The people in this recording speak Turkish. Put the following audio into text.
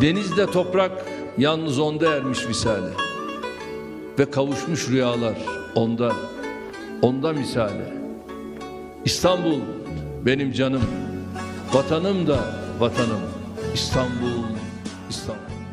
Denizde toprak yalnız onda ermiş misale. Ve kavuşmuş rüyalar onda, onda misale. İstanbul benim canım, vatanım da vatanım. İstanbul, İstanbul.